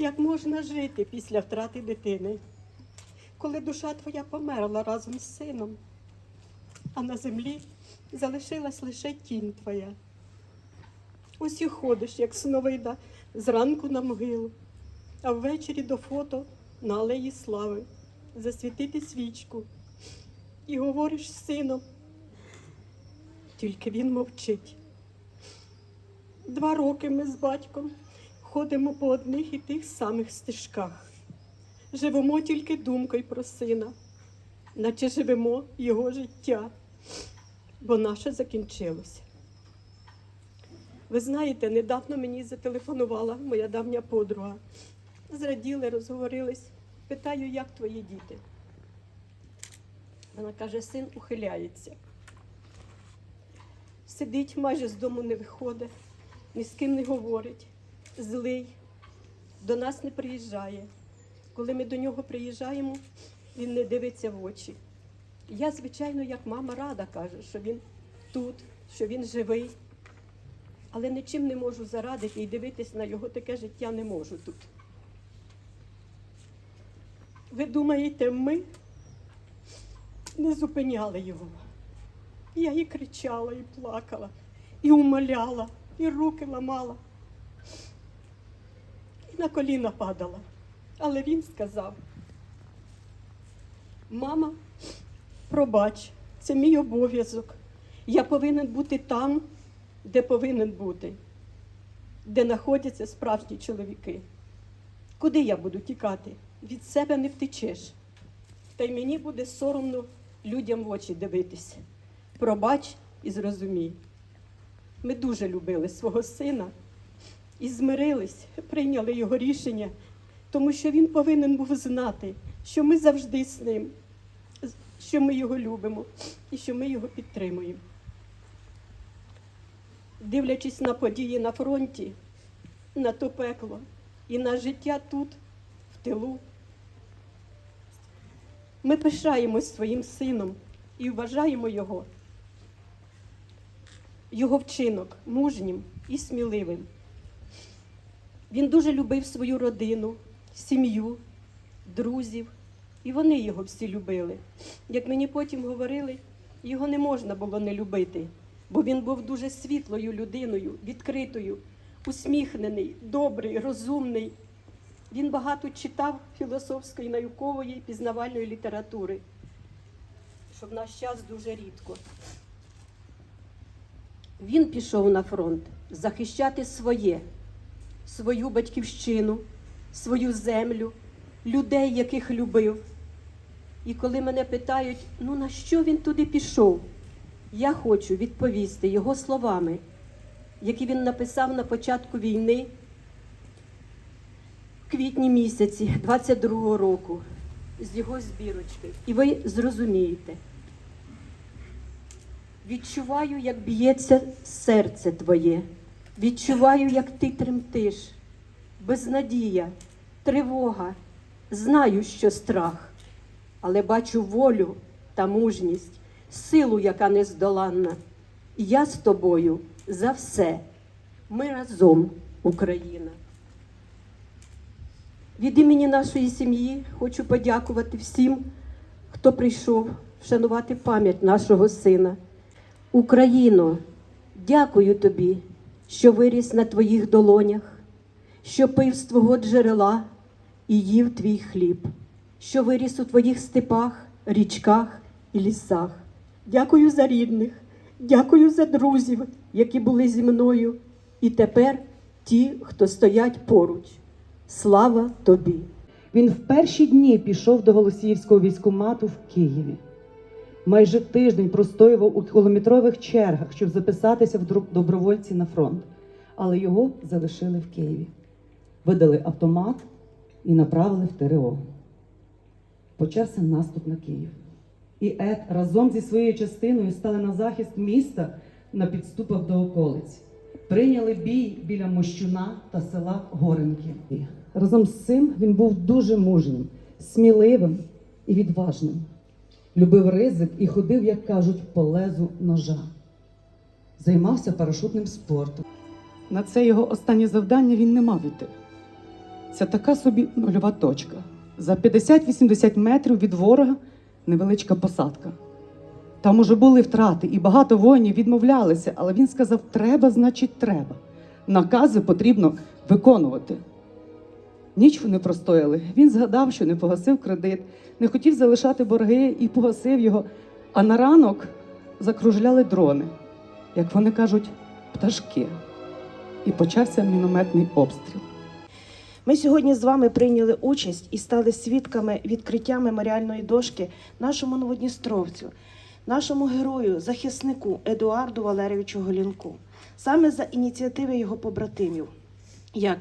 Як можна жити після втрати дитини, коли душа твоя померла разом з сином, а на землі залишилась лише тінь твоя? Ось і ходиш, як сновида, зранку на могилу, а ввечері до фото на алеї слави засвітити свічку і говориш з сином. Тільки він мовчить. Два роки ми з батьком ходимо по одних і тих самих стежках. Живемо тільки думкою про сина, наче живемо його життя, бо наше закінчилося. Ви знаєте, недавно мені зателефонувала моя давня подруга. Зраділи, розговорились. Питаю, як твої діти. Вона каже, син ухиляється. Сидить, майже з дому не виходить, ні з ким не говорить, злий, до нас не приїжджає. Коли ми до нього приїжджаємо, він не дивиться в очі. Я, звичайно, як мама рада каже, що він тут, що він живий, але нічим не можу зарадити і дивитись на його таке життя не можу тут. Ви думаєте, ми не зупиняли його? Я і кричала, і плакала, і умоляла, і руки ламала, на коліна падала. Але він сказав: Мама, пробач, це мій обов'язок. Я повинен бути там, де повинен бути, де знаходяться справжні чоловіки. Куди я буду тікати? Від себе не втечеш. Та й мені буде соромно людям в очі дивитися. Пробач і зрозумій. Ми дуже любили свого сина і змирились, прийняли його рішення, тому що він повинен був знати, що ми завжди з ним, що ми його любимо і що ми його підтримуємо. Дивлячись на події на фронті, на то пекло і на життя тут, в тилу, ми пишаємось своїм сином і вважаємо його, його вчинок мужнім і сміливим. Він дуже любив свою родину, сім'ю, друзів, і вони його всі любили. Як мені потім говорили, його не можна було не любити, бо він був дуже світлою людиною, відкритою, усміхнений, добрий, розумний. Він багато читав філософської, наукової, пізнавальної літератури, що в наш час дуже рідко. Він пішов на фронт захищати своє, свою батьківщину, свою землю, людей, яких любив. І коли мене питають, ну на що він туди пішов, я хочу відповісти його словами, які він написав на початку війни в квітні місяці 22-го року з його збірочки. І ви зрозумієте. Відчуваю, як б'ється серце твоє. Відчуваю, як ти тремтиш, безнадія, тривога. Знаю, що страх, але бачу волю та мужність, силу, яка нездоланна. І я з тобою за все. Ми разом, Україна. Від імені нашої сім'ї хочу подякувати всім, хто прийшов вшанувати пам'ять нашого сина. Україно, дякую тобі, що виріс на твоїх долонях, що пив з твого джерела і їв твій хліб, що виріс у твоїх степах, річках і лісах. Дякую за рідних, дякую за друзів, які були зі мною, і тепер ті, хто стоять поруч. Слава тобі! Він в перші дні пішов до Голосіївського військкомату в Києві. Майже тиждень простоював у кілометрових чергах, щоб записатися в добровольці на фронт, але його залишили в Києві. Видали автомат і направили в ТРО. Почався наступ на Київ. І Ед разом зі своєю частиною стали на захист міста на підступах до околиць. Прийняли бій біля Мощуна та села Горенки. Разом з цим він був дуже мужнім, сміливим і відважним. Любив ризик і ходив, як кажуть, по лезу ножа. Займався парашутним спортом. На це його останнє завдання він не мав іти. це така собі нульова точка. За 50-80 метрів від ворога невеличка посадка. Там уже були втрати, і багато воїнів відмовлялися, але він сказав: треба, значить, треба. Накази потрібно виконувати. Ніч вони простояли. Він згадав, що не погасив кредит, не хотів залишати борги і погасив його. А на ранок закружляли дрони, як вони кажуть, пташки. І почався мінометний обстріл. Ми сьогодні з вами прийняли участь і стали свідками відкриття меморіальної дошки нашому новодністровцю, нашому герою, захиснику Едуарду Валерійовичу Голінку, саме за ініціативи його побратимів. Як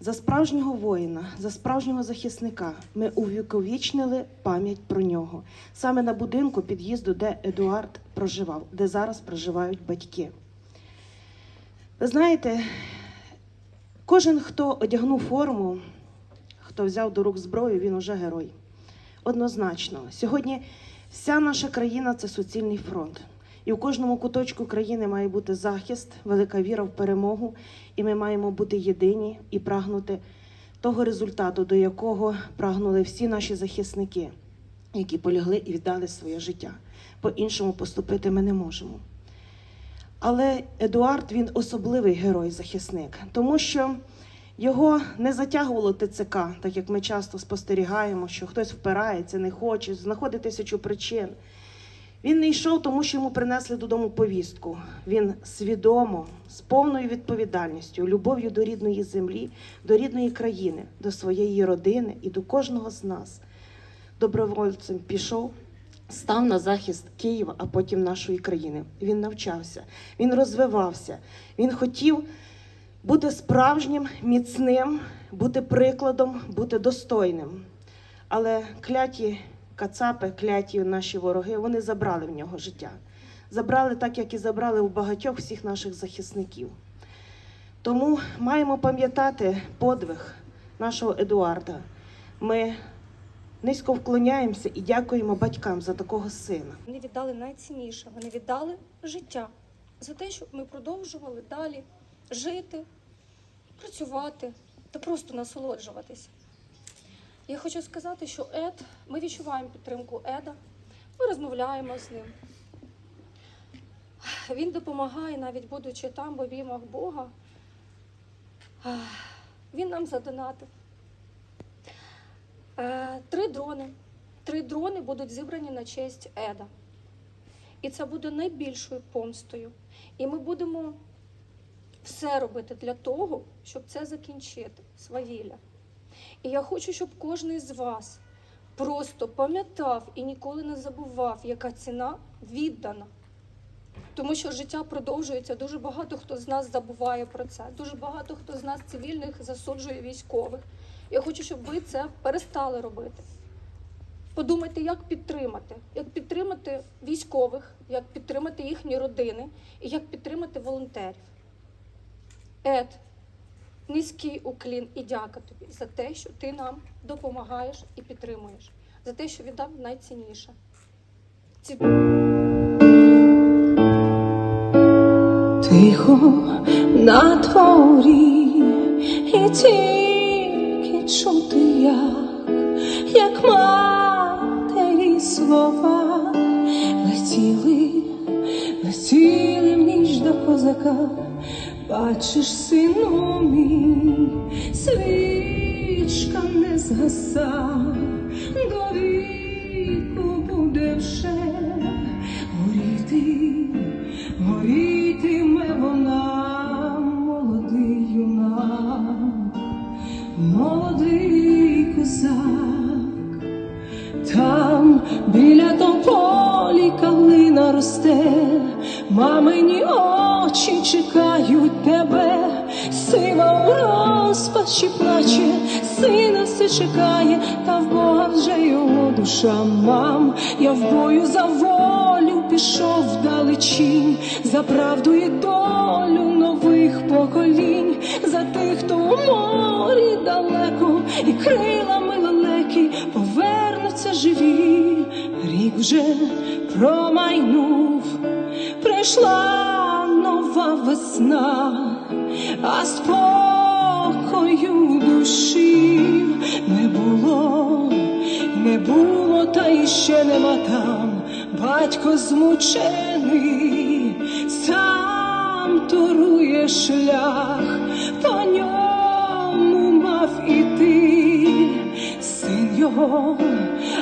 за справжнього воїна, за справжнього захисника ми увіковічнили пам'ять про нього саме на будинку під'їзду, де Едуард проживав, де зараз проживають батьки. Ви знаєте, Кожен, хто одягнув форму, хто взяв до рук зброю, він уже герой. Однозначно, сьогодні вся наша країна це суцільний фронт. І у кожному куточку країни має бути захист, велика віра в перемогу, і ми маємо бути єдині і прагнути того результату, до якого прагнули всі наші захисники, які полягли і віддали своє життя. По-іншому поступити ми не можемо. Але Едуард він особливий герой-захисник, тому що його не затягувало ТЦК, так як ми часто спостерігаємо, що хтось впирається, не хоче, знаходить тисячу причин. Він не йшов, тому що йому принесли додому повістку. Він свідомо, з повною відповідальністю, любов'ю до рідної землі, до рідної країни, до своєї родини і до кожного з нас. Добровольцем пішов, став на захист Києва, а потім нашої країни. Він навчався, він розвивався, він хотів бути справжнім, міцним, бути прикладом, бути достойним. Але кляті кацапи, кляті наші вороги, вони забрали в нього життя. Забрали так, як і забрали у багатьох всіх наших захисників. Тому маємо пам'ятати подвиг нашого Едуарда. Ми низько вклоняємося і дякуємо батькам за такого сина. Вони віддали найцінніше. Вони віддали життя за те, щоб ми продовжували далі жити, працювати та просто насолоджуватися. Я хочу сказати, що Ед, ми відчуваємо підтримку Еда, ми розмовляємо з ним. Він допомагає, навіть будучи там, в обіймах Бога. Він нам задонатив. Е, Три дрони. Три дрони будуть зібрані на честь Еда. І це буде найбільшою помстою. І ми будемо все робити для того, щоб це закінчити, свавілля. І я хочу, щоб кожен з вас просто пам'ятав і ніколи не забував, яка ціна віддана. Тому що життя продовжується. Дуже багато хто з нас забуває про це. Дуже багато хто з нас цивільних засуджує військових. Я хочу, щоб ви це перестали робити. Подумайте, як підтримати, як підтримати військових, як підтримати їхні родини і як підтримати волонтерів. Ед, низький уклін і дяка тобі за те, що ти нам допомагаєш і підтримуєш, за те, що віддав найцінніше. Ці Тихо на дворі і тільки чути, як, як матері слова летіли, летіли в ніч до козака. Бачиш, сину мій, свічка не згаса, до віку буде вже горіти, горітиме вона, молодий юнак, молодий козак. Там біля тополі калина росте, мамині очі чекають тебе, сива у розпачі плаче, сина все чекає, та в Бога вже його душа мам. Я в бою за волю пішов вдалечінь, за правду і долю нових поколінь, за тих, хто у морі далеко, і крилами лелеки повернуться живі рік вже промайнув, прийшла нова весна, а спокою душі не було, не було, та й ще нема там. Батько змучений, сам торує шлях, по ньому мав іти, син його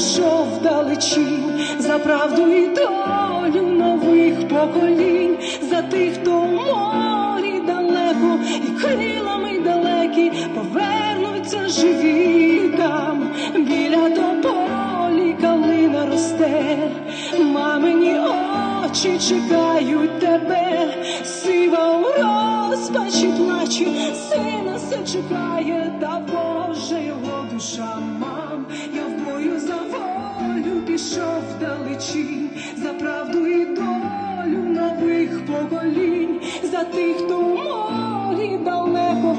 пішов вдалечінь, за правду і долю нових поколінь, за тих, хто в морі далеко і крилами далекі повернуться живі там, біля тополі калина росте, мамині очі чекають тебе, сива у розпачі плаче, сина все чекає, та Боже його душа мам, пішов вдалечінь, за правду і долю нових поколінь, за тих, хто в морі далеко.